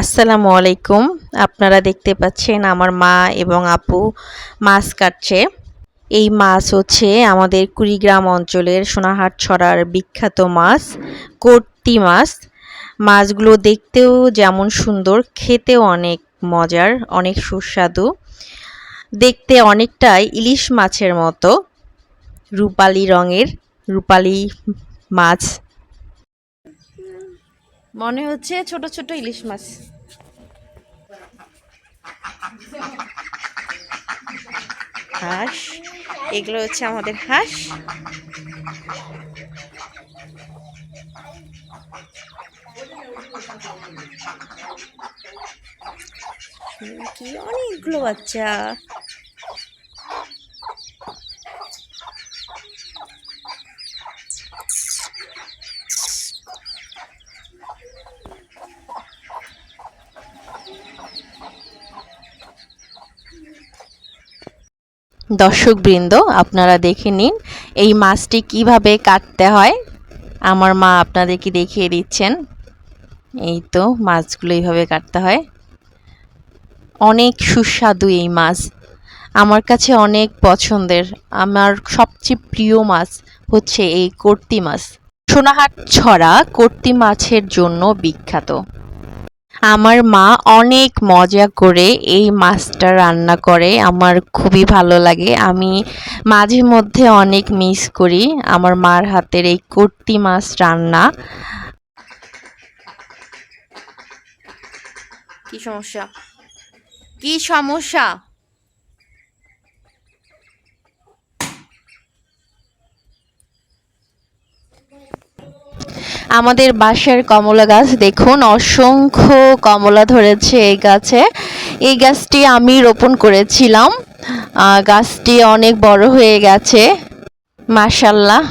আসসালামু আলাইকুম। আপনারা দেখতে পাচ্ছেন আমার মা এবং আপু মাছ কাটছে। এই মাছ হচ্ছে আমাদের কুড়িগ্রাম অঞ্চলের সোনাহাট ছড়ার বিখ্যাত মাছ কর্তি মাছ। মাছগুলো দেখতেও যেমন সুন্দর, খেতেও অনেক মজার, অনেক সুস্বাদু। দেখতে অনেকটাই ইলিশ মাছের মতো, রূপালি রঙের, রূপালি মাছ। মনে হচ্ছে ছোট ছোট ইলিশ মাছ। হাঁস এগুলো হচ্ছে আমাদের হাঁস। কি অনেকগুলো বাচ্চা। দর্শকবৃন্দ, আপনারা দেখে নিন এই মাছটি কীভাবে কাটতে হয়। আমার মা আপনাদেরকে দেখিয়ে দিচ্ছেন। এই তো মাছগুলো এইভাবে কাটতে হয়। অনেক সুস্বাদু এই মাছ। আমার কাছে অনেক পছন্দের। আমার সবচেয়ে প্রিয় মাছ হচ্ছে এই কর্তি মাছ। সোনাহাট ছড়া কর্তি মাছের জন্য বিখ্যাত। আমার মা অনেক মজা করে এই মাছটা রান্না করে। আমার খুবই ভালো লাগে। আমি মাঝে মধ্যে অনেক মিস করি আমার মার হাতের এই কুর্তি মাছ রান্না। কি সমস্যা? কি সমস্যা? আমাদের বাসার কমলা গাছ দেখুন, অসংখ্য কমলা ধরেছে এই গাছে। এই গাছটি আমি রোপণ করেছিলাম। গাছটি অনেক বড় হয়ে গেছে। মাশাল্লাহ